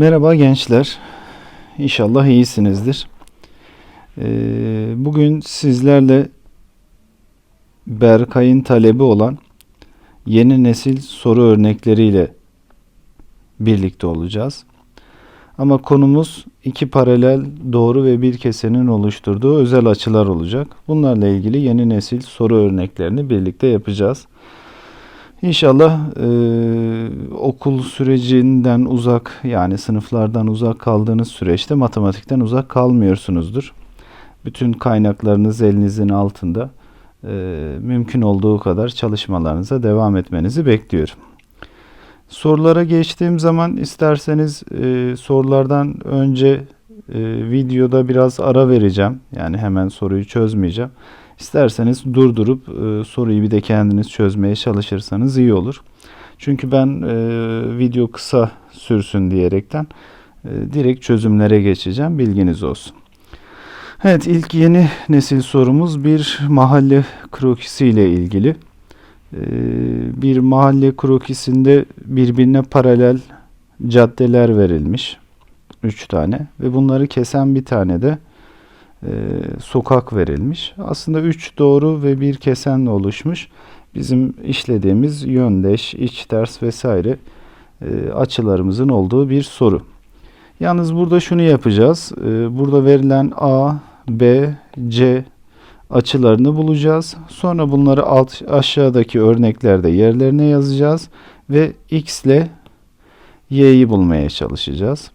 Merhaba gençler. İnşallah iyisinizdir. Ee, bugün sizlerle Berkay'ın talebi olan yeni nesil soru örnekleriyle birlikte olacağız. Ama konumuz iki paralel doğru ve bir kesenin oluşturduğu özel açılar olacak. Bunlarla ilgili yeni nesil soru örneklerini birlikte yapacağız. İnşallah e, okul sürecinden uzak yani sınıflardan uzak kaldığınız süreçte matematikten uzak kalmıyorsunuzdur. Bütün kaynaklarınız elinizin altında. E, mümkün olduğu kadar çalışmalarınıza devam etmenizi bekliyorum. Sorulara geçtiğim zaman isterseniz e, sorulardan önce e, videoda biraz ara vereceğim. Yani hemen soruyu çözmeyeceğim. İsterseniz durdurup e, soruyu bir de kendiniz çözmeye çalışırsanız iyi olur. Çünkü ben e, video kısa sürsün diyerekten e, direkt çözümlere geçeceğim. Bilginiz olsun. Evet ilk yeni nesil sorumuz bir mahalle krokisi ile ilgili. E, bir mahalle krokisinde birbirine paralel caddeler verilmiş. Üç tane ve bunları kesen bir tane de e, sokak verilmiş. Aslında üç doğru ve bir kesenle oluşmuş. Bizim işlediğimiz yöndeş, iç ters vesaire e, açılarımızın olduğu bir soru. Yalnız burada şunu yapacağız. E, burada verilen A, B, C açılarını bulacağız. Sonra bunları alt aşağıdaki örneklerde yerlerine yazacağız ve X ile Y'yi bulmaya çalışacağız.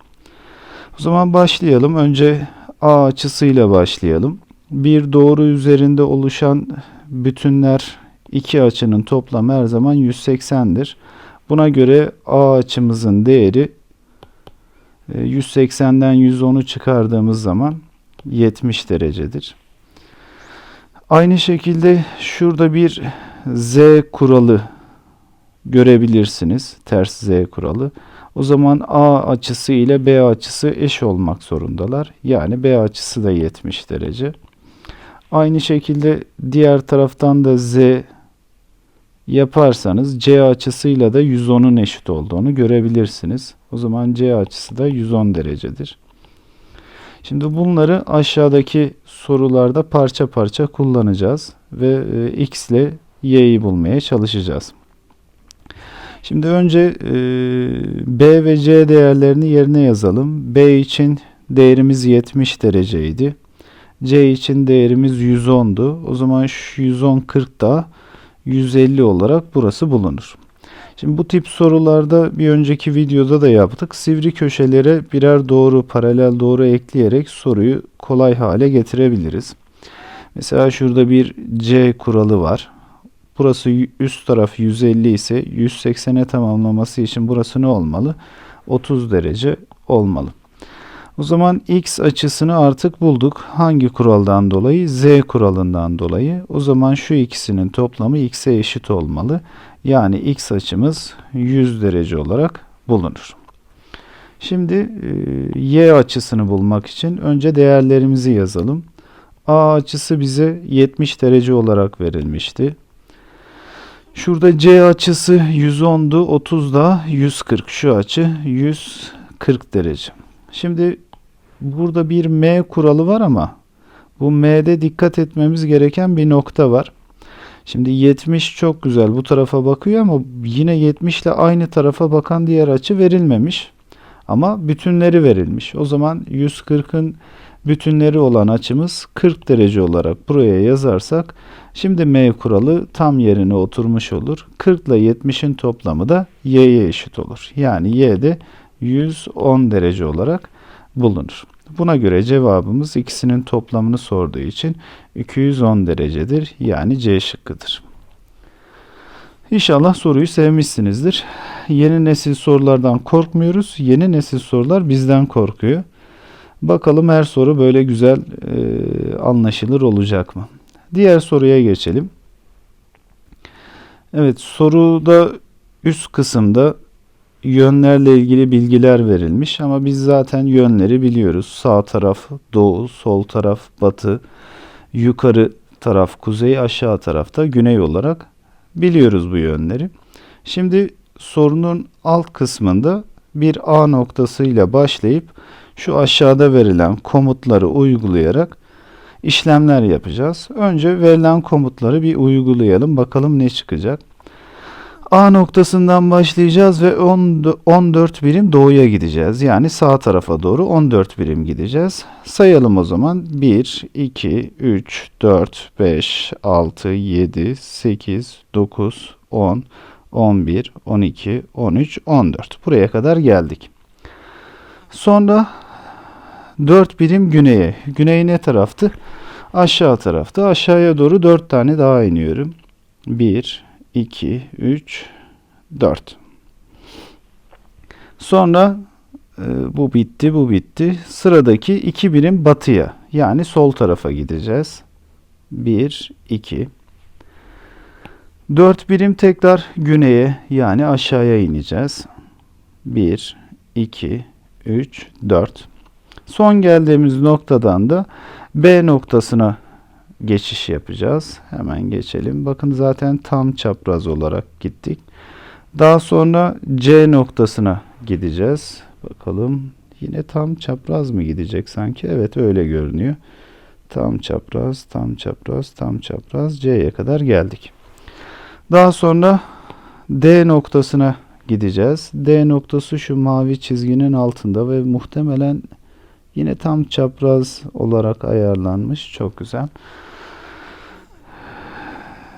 O zaman başlayalım. Önce A açısıyla başlayalım. Bir doğru üzerinde oluşan bütünler iki açının toplamı her zaman 180'dir. Buna göre A açımızın değeri 180'den 110'u çıkardığımız zaman 70 derecedir. Aynı şekilde şurada bir Z kuralı görebilirsiniz. Ters Z kuralı. O zaman A açısı ile B açısı eş olmak zorundalar. Yani B açısı da 70 derece. Aynı şekilde diğer taraftan da Z yaparsanız C açısıyla da 110'un eşit olduğunu görebilirsiniz. O zaman C açısı da 110 derecedir. Şimdi bunları aşağıdaki sorularda parça parça kullanacağız ve e, X ile Y'yi bulmaya çalışacağız. Şimdi önce e, B ve C değerlerini yerine yazalım. B için değerimiz 70 dereceydi. C için değerimiz 110'du. O zaman şu 110 40 da 150 olarak burası bulunur. Şimdi bu tip sorularda bir önceki videoda da yaptık. Sivri köşelere birer doğru, paralel doğru ekleyerek soruyu kolay hale getirebiliriz. Mesela şurada bir C kuralı var. Burası üst taraf 150 ise 180'e tamamlaması için burası ne olmalı? 30 derece olmalı. O zaman x açısını artık bulduk. Hangi kuraldan dolayı? Z kuralından dolayı. O zaman şu ikisinin toplamı x'e eşit olmalı. Yani x açımız 100 derece olarak bulunur. Şimdi e, y açısını bulmak için önce değerlerimizi yazalım. A açısı bize 70 derece olarak verilmişti. Şurada C açısı 110'du. 30 da 140. Şu açı 140 derece. Şimdi burada bir M kuralı var ama bu M'de dikkat etmemiz gereken bir nokta var. Şimdi 70 çok güzel bu tarafa bakıyor ama yine 70 ile aynı tarafa bakan diğer açı verilmemiş. Ama bütünleri verilmiş. O zaman 140'ın bütünleri olan açımız 40 derece olarak buraya yazarsak şimdi M kuralı tam yerine oturmuş olur. 40 ile 70'in toplamı da Y'ye eşit olur. Yani Y de 110 derece olarak bulunur. Buna göre cevabımız ikisinin toplamını sorduğu için 210 derecedir. Yani C şıkkıdır. İnşallah soruyu sevmişsinizdir. Yeni nesil sorulardan korkmuyoruz. Yeni nesil sorular bizden korkuyor. Bakalım her soru böyle güzel e, anlaşılır olacak mı? Diğer soruya geçelim. Evet soruda üst kısımda yönlerle ilgili bilgiler verilmiş ama biz zaten yönleri biliyoruz. Sağ taraf doğu, sol taraf batı, yukarı taraf kuzey, aşağı tarafta güney olarak biliyoruz bu yönleri. Şimdi sorunun alt kısmında bir A noktasıyla başlayıp şu aşağıda verilen komutları uygulayarak işlemler yapacağız. Önce verilen komutları bir uygulayalım. Bakalım ne çıkacak. A noktasından başlayacağız ve 10 14 birim doğuya gideceğiz. Yani sağ tarafa doğru 14 birim gideceğiz. Sayalım o zaman. 1, 2, 3, 4, 5, 6, 7, 8, 9, 10, 11, 12, 13, 14. Buraya kadar geldik. Sonra 4 birim güneye. Güney ne taraftı? Aşağı tarafta. Aşağıya doğru 4 tane daha iniyorum. 1, 2, 3, 4. Sonra e, bu bitti, bu bitti. Sıradaki 2 birim batıya yani sol tarafa gideceğiz. 1, 2. 4 birim tekrar güneye yani aşağıya ineceğiz. 1, 2, 3, 4. Son geldiğimiz noktadan da B noktasına geçiş yapacağız. Hemen geçelim. Bakın zaten tam çapraz olarak gittik. Daha sonra C noktasına gideceğiz. Bakalım yine tam çapraz mı gidecek sanki? Evet öyle görünüyor. Tam çapraz, tam çapraz, tam çapraz C'ye kadar geldik. Daha sonra D noktasına gideceğiz. D noktası şu mavi çizginin altında ve muhtemelen yine tam çapraz olarak ayarlanmış. Çok güzel.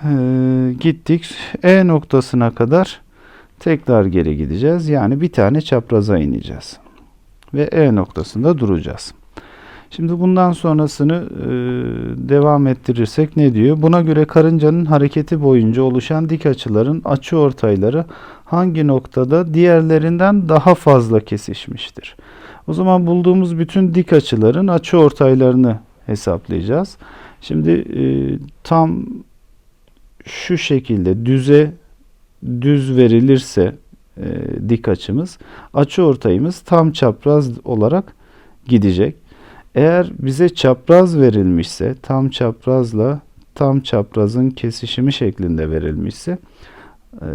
Ee, gittik. E noktasına kadar tekrar geri gideceğiz. Yani bir tane çapraza ineceğiz. Ve E noktasında duracağız. Şimdi bundan sonrasını e, devam ettirirsek ne diyor? Buna göre karıncanın hareketi boyunca oluşan dik açıların açı ortayları hangi noktada diğerlerinden daha fazla kesişmiştir? O zaman bulduğumuz bütün dik açıların açı ortaylarını hesaplayacağız. Şimdi e, tam şu şekilde düze düz verilirse e, dik açımız açı ortayımız tam çapraz olarak gidecek. Eğer bize çapraz verilmişse tam çaprazla tam çaprazın kesişimi şeklinde verilmişse e,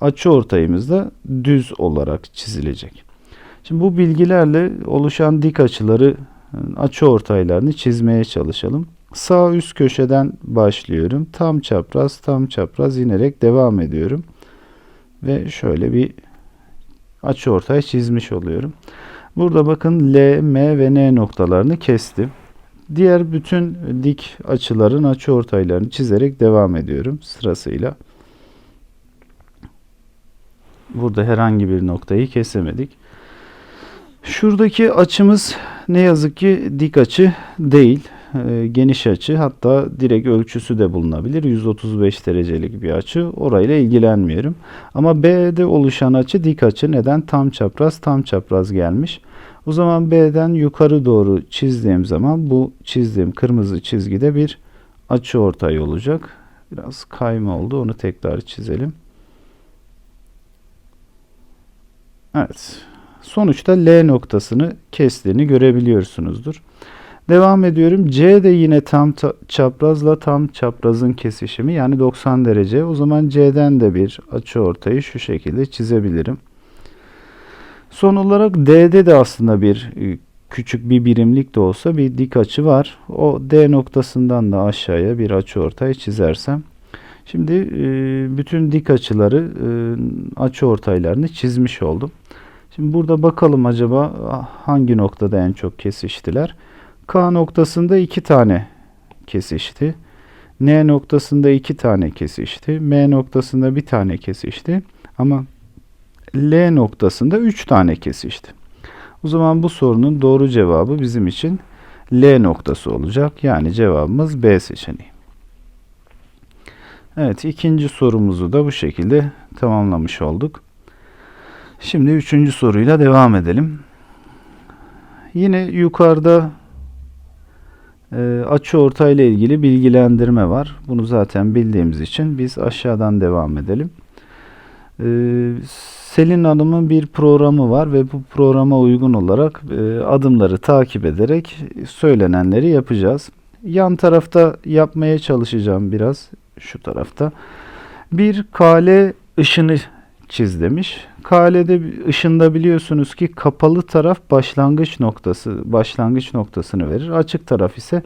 açı ortayımız da düz olarak çizilecek. Şimdi bu bilgilerle oluşan dik açıları açı ortaylarını çizmeye çalışalım. Sağ üst köşeden başlıyorum. Tam çapraz, tam çapraz inerek devam ediyorum. Ve şöyle bir açı ortay çizmiş oluyorum. Burada bakın L, M ve N noktalarını kestim. Diğer bütün dik açıların açı ortaylarını çizerek devam ediyorum sırasıyla. Burada herhangi bir noktayı kesemedik. Şuradaki açımız ne yazık ki dik açı değil. E, geniş açı hatta direkt ölçüsü de bulunabilir. 135 derecelik bir açı. Orayla ilgilenmiyorum. Ama B'de oluşan açı dik açı. Neden? Tam çapraz tam çapraz gelmiş. O zaman B'den yukarı doğru çizdiğim zaman bu çizdiğim kırmızı çizgide bir açı ortay olacak. Biraz kayma oldu. Onu tekrar çizelim. Evet. Sonuçta L noktasını kestiğini görebiliyorsunuzdur. Devam ediyorum. C de yine tam çaprazla tam çaprazın kesişimi yani 90 derece. O zaman C'den de bir açı ortayı şu şekilde çizebilirim. Son olarak D'de de aslında bir e, küçük bir birimlik de olsa bir dik açı var. O D noktasından da aşağıya bir açı ortay çizersem. Şimdi e, bütün dik açıları e, açı ortaylarını çizmiş oldum. Şimdi burada bakalım acaba hangi noktada en çok kesiştiler. K noktasında iki tane kesişti. N noktasında iki tane kesişti. M noktasında bir tane kesişti. Ama L noktasında üç tane kesişti. O zaman bu sorunun doğru cevabı bizim için L noktası olacak. Yani cevabımız B seçeneği. Evet ikinci sorumuzu da bu şekilde tamamlamış olduk. Şimdi üçüncü soruyla devam edelim. Yine yukarıda e, açı ortay ile ilgili bilgilendirme var. Bunu zaten bildiğimiz için biz aşağıdan devam edelim. E, Selin Hanım'ın bir programı var ve bu programa uygun olarak e, adımları takip ederek söylenenleri yapacağız. Yan tarafta yapmaya çalışacağım biraz şu tarafta. Bir kale ışını çiz demiş. KL'de ışında biliyorsunuz ki kapalı taraf başlangıç noktası, başlangıç noktasını verir. Açık taraf ise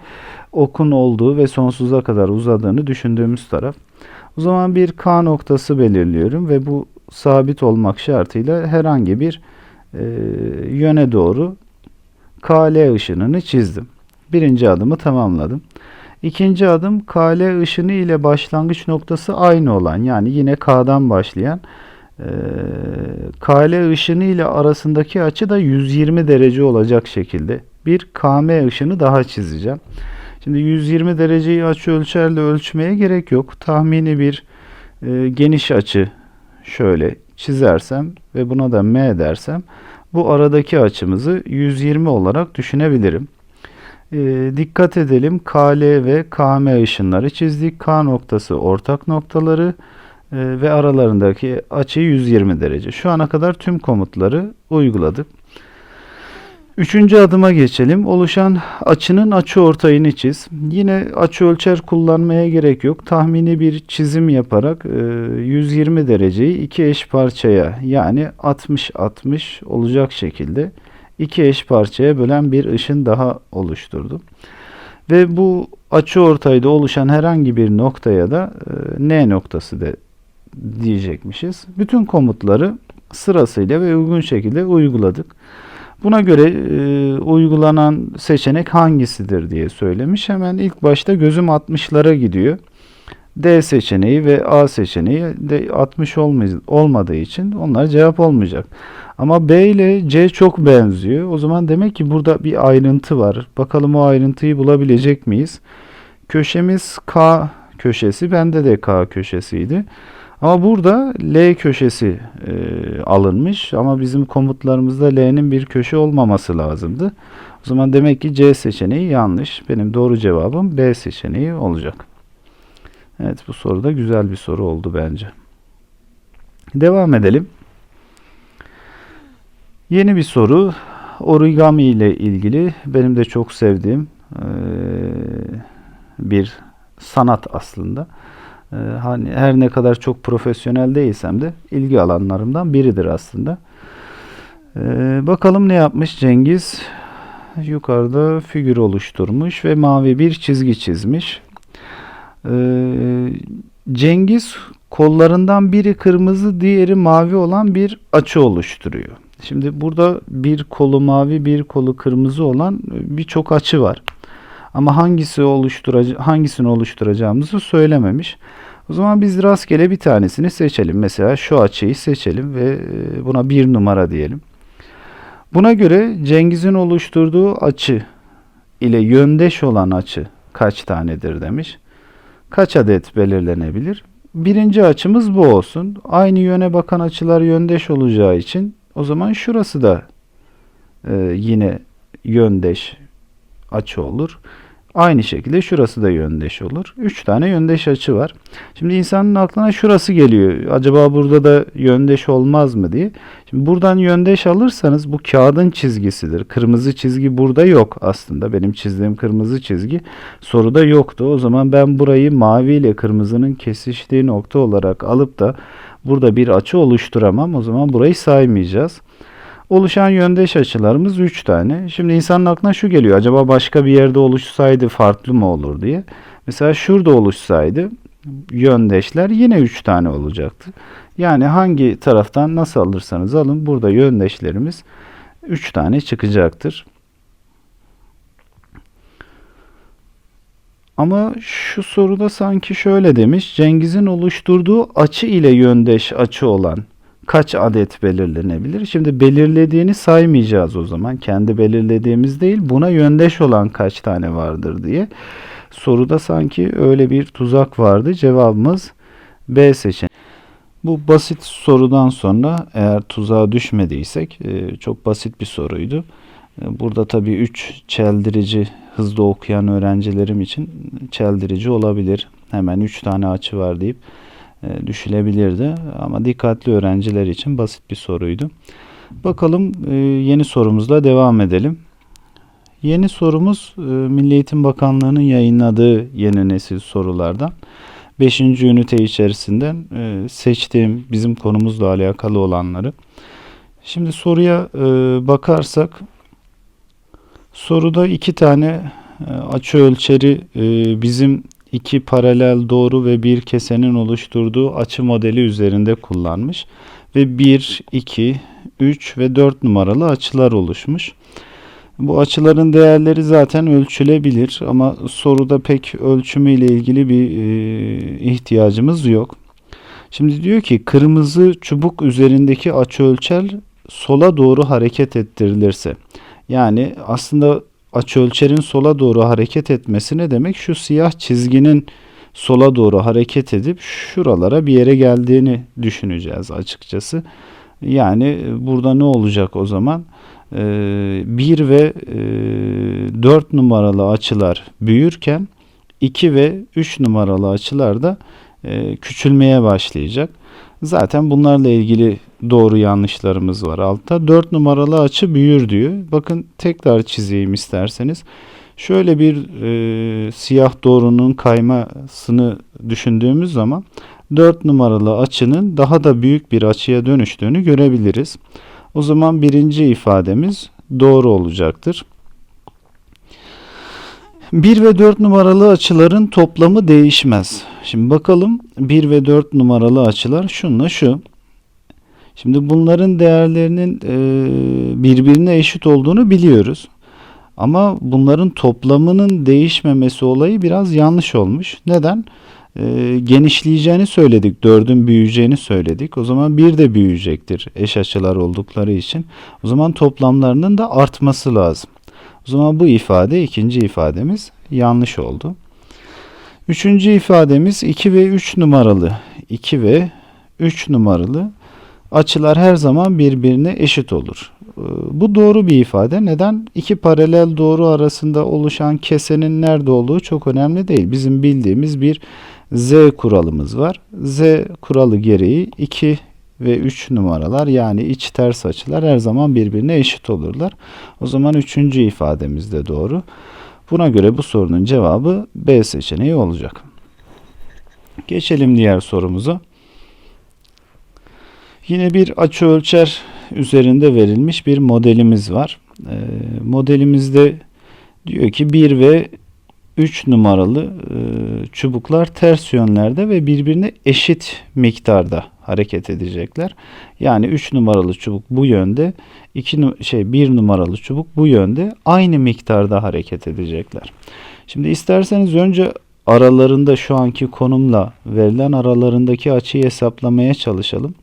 okun olduğu ve sonsuza kadar uzadığını düşündüğümüz taraf. O zaman bir K noktası belirliyorum ve bu sabit olmak şartıyla herhangi bir e, yöne doğru KL ışınını çizdim. Birinci adımı tamamladım. İkinci adım KL ışını ile başlangıç noktası aynı olan yani yine K'dan başlayan e, KL ışını ile arasındaki açı da 120 derece olacak şekilde bir KM ışını daha çizeceğim. Şimdi 120 dereceyi açı ölçerle ölçmeye gerek yok. Tahmini bir e, geniş açı şöyle çizersem ve buna da M dersem bu aradaki açımızı 120 olarak düşünebilirim. E, dikkat edelim KL ve KM ışınları çizdik. K noktası ortak noktaları ve aralarındaki açı 120 derece. Şu ana kadar tüm komutları uyguladık. Üçüncü adıma geçelim. Oluşan açının açı ortayını çiz. Yine açı ölçer kullanmaya gerek yok. Tahmini bir çizim yaparak e, 120 dereceyi iki eş parçaya yani 60-60 olacak şekilde iki eş parçaya bölen bir ışın daha oluşturdum. Ve bu açı ortayda oluşan herhangi bir noktaya da e, N noktası de diyecekmişiz. Bütün komutları sırasıyla ve uygun şekilde uyguladık. Buna göre e, uygulanan seçenek hangisidir diye söylemiş. Hemen ilk başta gözüm 60'lara gidiyor. D seçeneği ve A seçeneği de 60 olmadığı için onlar cevap olmayacak. Ama B ile C çok benziyor. O zaman demek ki burada bir ayrıntı var. Bakalım o ayrıntıyı bulabilecek miyiz? Köşemiz K köşesi. Bende de K köşesiydi. Ama burada L köşesi e, alınmış ama bizim komutlarımızda L'nin bir köşe olmaması lazımdı. O zaman demek ki C seçeneği yanlış. Benim doğru cevabım B seçeneği olacak. Evet bu soru da güzel bir soru oldu bence. Devam edelim. Yeni bir soru. Origami ile ilgili benim de çok sevdiğim e, bir sanat aslında. Ee, hani her ne kadar çok profesyonel değilsem de ilgi alanlarımdan biridir aslında. Ee, bakalım ne yapmış Cengiz? Yukarıda figür oluşturmuş ve mavi bir çizgi çizmiş. Ee, Cengiz kollarından biri kırmızı, diğeri mavi olan bir açı oluşturuyor. Şimdi burada bir kolu mavi, bir kolu kırmızı olan birçok açı var. Ama hangisi oluşturaca hangisini oluşturacağımızı söylememiş. O zaman biz rastgele bir tanesini seçelim. Mesela şu açıyı seçelim ve e, buna bir numara diyelim. Buna göre Cengiz'in oluşturduğu açı ile yöndeş olan açı kaç tanedir demiş. Kaç adet belirlenebilir? Birinci açımız bu olsun. Aynı yöne bakan açılar yöndeş olacağı için o zaman şurası da e, yine yöndeş açı olur. Aynı şekilde şurası da yöndeş olur. 3 tane yöndeş açı var. Şimdi insanın aklına şurası geliyor. Acaba burada da yöndeş olmaz mı diye. Şimdi buradan yöndeş alırsanız bu kağıdın çizgisidir. Kırmızı çizgi burada yok aslında. Benim çizdiğim kırmızı çizgi soruda yoktu. O zaman ben burayı mavi ile kırmızının kesiştiği nokta olarak alıp da burada bir açı oluşturamam. O zaman burayı saymayacağız. Oluşan yöndeş açılarımız 3 tane. Şimdi insanın aklına şu geliyor. Acaba başka bir yerde oluşsaydı farklı mı olur diye. Mesela şurada oluşsaydı yöndeşler yine 3 tane olacaktı. Yani hangi taraftan nasıl alırsanız alın burada yöndeşlerimiz 3 tane çıkacaktır. Ama şu soruda sanki şöyle demiş. Cengiz'in oluşturduğu açı ile yöndeş açı olan kaç adet belirlenebilir? Şimdi belirlediğini saymayacağız o zaman. Kendi belirlediğimiz değil buna yöndeş olan kaç tane vardır diye. Soruda sanki öyle bir tuzak vardı. Cevabımız B seçeneği. Bu basit sorudan sonra eğer tuzağa düşmediysek e, çok basit bir soruydu. E, burada tabii 3 çeldirici hızlı okuyan öğrencilerim için çeldirici olabilir. Hemen 3 tane açı var deyip düşülebilirdi. Ama dikkatli öğrenciler için basit bir soruydu. Bakalım e, yeni sorumuzla devam edelim. Yeni sorumuz e, Milli Eğitim Bakanlığı'nın yayınladığı yeni nesil sorulardan. 5. ünite içerisinden e, seçtiğim bizim konumuzla alakalı olanları. Şimdi soruya e, bakarsak soruda iki tane e, açı ölçeri e, bizim iki paralel doğru ve bir kesenin oluşturduğu açı modeli üzerinde kullanmış ve 1, 2, 3 ve 4 numaralı açılar oluşmuş. Bu açıların değerleri zaten ölçülebilir ama soruda pek ölçümü ile ilgili bir e, ihtiyacımız yok. Şimdi diyor ki kırmızı çubuk üzerindeki açı ölçer sola doğru hareket ettirilirse. Yani aslında açı ölçerin sola doğru hareket etmesi ne demek? Şu siyah çizginin sola doğru hareket edip şuralara bir yere geldiğini düşüneceğiz açıkçası. Yani burada ne olacak o zaman? 1 ve 4 numaralı açılar büyürken 2 ve 3 numaralı açılar da e, küçülmeye başlayacak. Zaten bunlarla ilgili doğru yanlışlarımız var altta. 4 numaralı açı büyür diyor. Bakın tekrar çizeyim isterseniz. Şöyle bir e, siyah doğrunun kaymasını düşündüğümüz zaman 4 numaralı açının daha da büyük bir açıya dönüştüğünü görebiliriz. O zaman birinci ifademiz doğru olacaktır. 1 ve 4 numaralı açıların toplamı değişmez. Şimdi bakalım 1 ve 4 numaralı açılar şunla şu. Şimdi bunların değerlerinin e, birbirine eşit olduğunu biliyoruz. Ama bunların toplamının değişmemesi olayı biraz yanlış olmuş. Neden? E, genişleyeceğini söyledik. 4'ün büyüyeceğini söyledik. O zaman 1 de büyüyecektir eş açılar oldukları için. O zaman toplamlarının da artması lazım. O zaman bu ifade ikinci ifademiz yanlış oldu. Üçüncü ifademiz 2 ve 3 numaralı. 2 ve 3 numaralı açılar her zaman birbirine eşit olur. Ee, bu doğru bir ifade. Neden? İki paralel doğru arasında oluşan kesenin nerede olduğu çok önemli değil. Bizim bildiğimiz bir Z kuralımız var. Z kuralı gereği 2 ve 3 numaralar yani iç ters açılar her zaman birbirine eşit olurlar. O zaman üçüncü ifademiz de doğru. Buna göre bu sorunun cevabı B seçeneği olacak. Geçelim diğer sorumuza. Yine bir açı ölçer üzerinde verilmiş bir modelimiz var. E, modelimizde diyor ki 1 ve 3 numaralı e, çubuklar ters yönlerde ve birbirine eşit miktarda hareket edecekler. Yani 3 numaralı çubuk bu yönde, 2 şey 1 numaralı çubuk bu yönde aynı miktarda hareket edecekler. Şimdi isterseniz önce aralarında şu anki konumla verilen aralarındaki açıyı hesaplamaya çalışalım.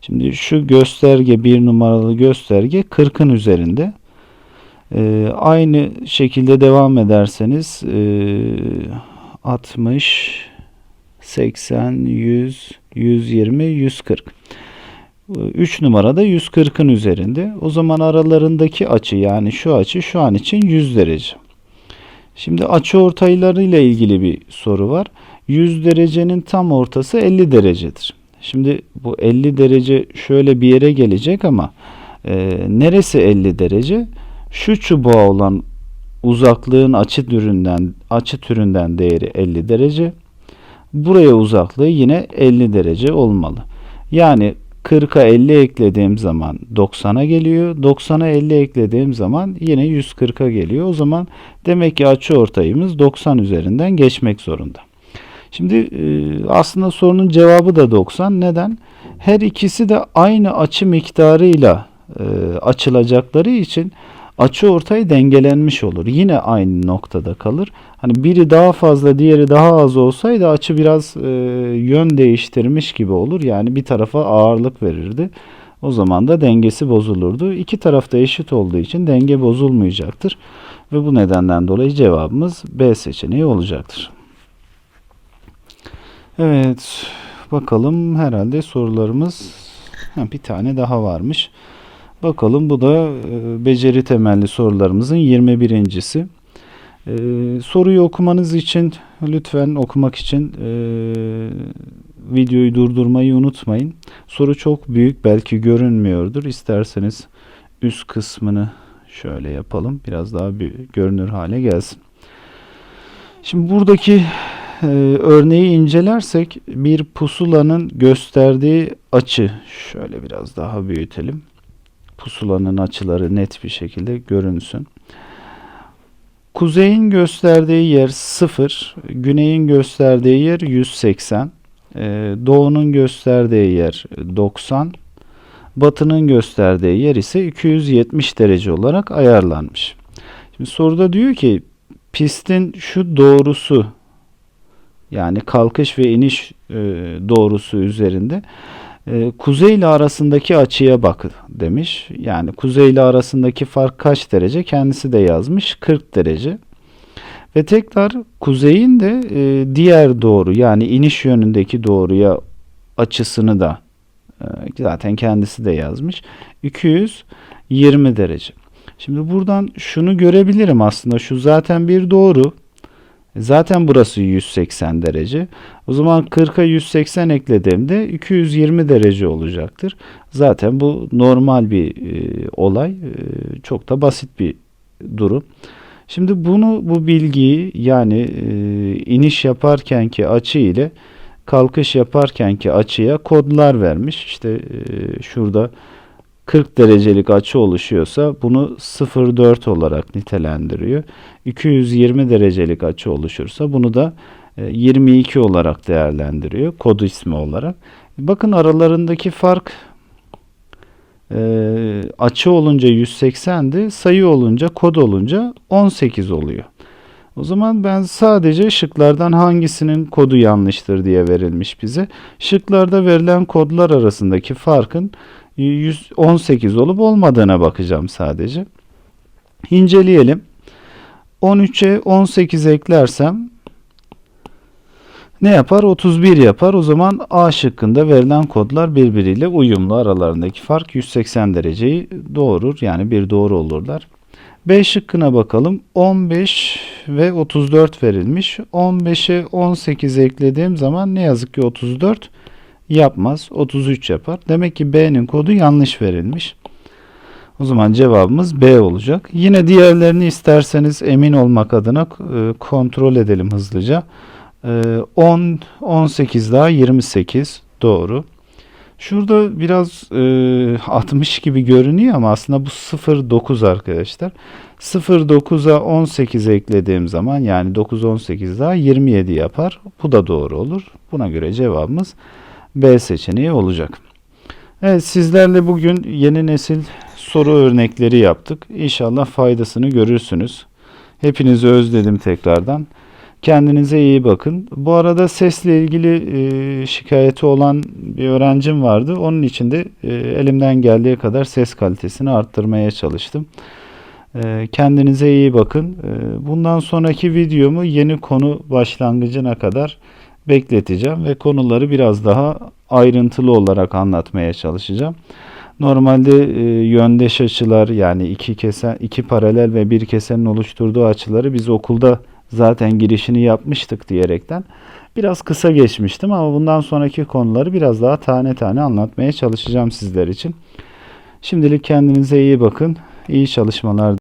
Şimdi şu gösterge bir numaralı gösterge 40'ın üzerinde. Ee, aynı şekilde devam ederseniz e, 60, 80, 100, 120, 140. 3 numarada 140'ın üzerinde. O zaman aralarındaki açı yani şu açı şu an için 100 derece. Şimdi açı ortayları ile ilgili bir soru var. 100 derecenin tam ortası 50 derecedir. Şimdi bu 50 derece şöyle bir yere gelecek ama e, neresi 50 derece? Şu çubuğa olan uzaklığın açı türünden açı türünden değeri 50 derece. Buraya uzaklığı yine 50 derece olmalı. Yani 40'a 50 eklediğim zaman 90'a geliyor. 90'a 50 eklediğim zaman yine 140'a geliyor. O zaman demek ki açı ortayımız 90 üzerinden geçmek zorunda. Şimdi e, aslında sorunun cevabı da 90. Neden? Her ikisi de aynı açı miktarıyla e, açılacakları için açı ortay dengelenmiş olur. Yine aynı noktada kalır. Hani biri daha fazla diğeri daha az olsaydı açı biraz e, yön değiştirmiş gibi olur. Yani bir tarafa ağırlık verirdi. O zaman da dengesi bozulurdu. İki tarafta eşit olduğu için denge bozulmayacaktır. Ve bu nedenden dolayı cevabımız B seçeneği olacaktır. Evet bakalım herhalde sorularımız ha, bir tane daha varmış. Bakalım bu da e, beceri temelli sorularımızın 21.si. E, soruyu okumanız için lütfen okumak için e, videoyu durdurmayı unutmayın. Soru çok büyük belki görünmüyordur. İsterseniz üst kısmını şöyle yapalım. Biraz daha bir görünür hale gelsin. Şimdi buradaki e, örneği incelersek bir pusulanın gösterdiği açı şöyle biraz daha büyütelim. Pusulanın açıları net bir şekilde görünsün. Kuzeyin gösterdiği yer 0, güneyin gösterdiği yer 180, e, doğunun gösterdiği yer 90, batının gösterdiği yer ise 270 derece olarak ayarlanmış. Şimdi soruda diyor ki pistin şu doğrusu yani kalkış ve iniş e, doğrusu üzerinde e, kuzey ile arasındaki açıya bak demiş. Yani kuzey ile arasındaki fark kaç derece? Kendisi de yazmış 40 derece. Ve tekrar kuzeyin de e, diğer doğru yani iniş yönündeki doğruya açısını da e, zaten kendisi de yazmış. 220 derece. Şimdi buradan şunu görebilirim aslında. Şu zaten bir doğru. Zaten burası 180 derece. O zaman 40'a 180 eklediğimde 220 derece olacaktır. Zaten bu normal bir e, olay. E, çok da basit bir durum. Şimdi bunu bu bilgiyi yani e, iniş yaparkenki açı ile kalkış yaparkenki açıya kodlar vermiş. İşte e, şurada 40 derecelik açı oluşuyorsa bunu 0,4 olarak nitelendiriyor. 220 derecelik açı oluşursa bunu da e, 22 olarak değerlendiriyor kod ismi olarak. Bakın aralarındaki fark e, açı olunca 180'di, sayı olunca kod olunca 18 oluyor. O zaman ben sadece şıklardan hangisinin kodu yanlıştır diye verilmiş bize. Şıklarda verilen kodlar arasındaki farkın 118 olup olmadığına bakacağım sadece. İnceleyelim. 13'e 18 eklersem ne yapar? 31 yapar. O zaman A şıkkında verilen kodlar birbiriyle uyumlu. Aralarındaki fark 180 dereceyi doğurur. Yani bir doğru olurlar. B şıkkına bakalım. 15 ve 34 verilmiş. 15'e 18 eklediğim zaman ne yazık ki 34 yapmaz. 33 yapar. Demek ki B'nin kodu yanlış verilmiş. O zaman cevabımız B olacak. Yine diğerlerini isterseniz emin olmak adına e, kontrol edelim hızlıca. 10, 18 daha 28 doğru. Şurada biraz e, 60 gibi görünüyor ama aslında bu 0,9 arkadaşlar. 0,9'a 18 eklediğim zaman yani 9, 18 daha 27 yapar. Bu da doğru olur. Buna göre cevabımız B seçeneği olacak. Evet sizlerle bugün yeni nesil soru örnekleri yaptık. İnşallah faydasını görürsünüz. Hepinizi özledim tekrardan. Kendinize iyi bakın. Bu arada sesle ilgili e, şikayeti olan bir öğrencim vardı. Onun için de e, elimden geldiği kadar ses kalitesini arttırmaya çalıştım. E, kendinize iyi bakın. E, bundan sonraki videomu yeni konu başlangıcına kadar bekleteceğim ve konuları biraz daha ayrıntılı olarak anlatmaya çalışacağım. Normalde e, yöndeş açılar yani iki kesen, iki paralel ve bir kesenin oluşturduğu açıları biz okulda zaten girişini yapmıştık diyerekten biraz kısa geçmiştim ama bundan sonraki konuları biraz daha tane tane anlatmaya çalışacağım sizler için. Şimdilik kendinize iyi bakın. İyi çalışmalar.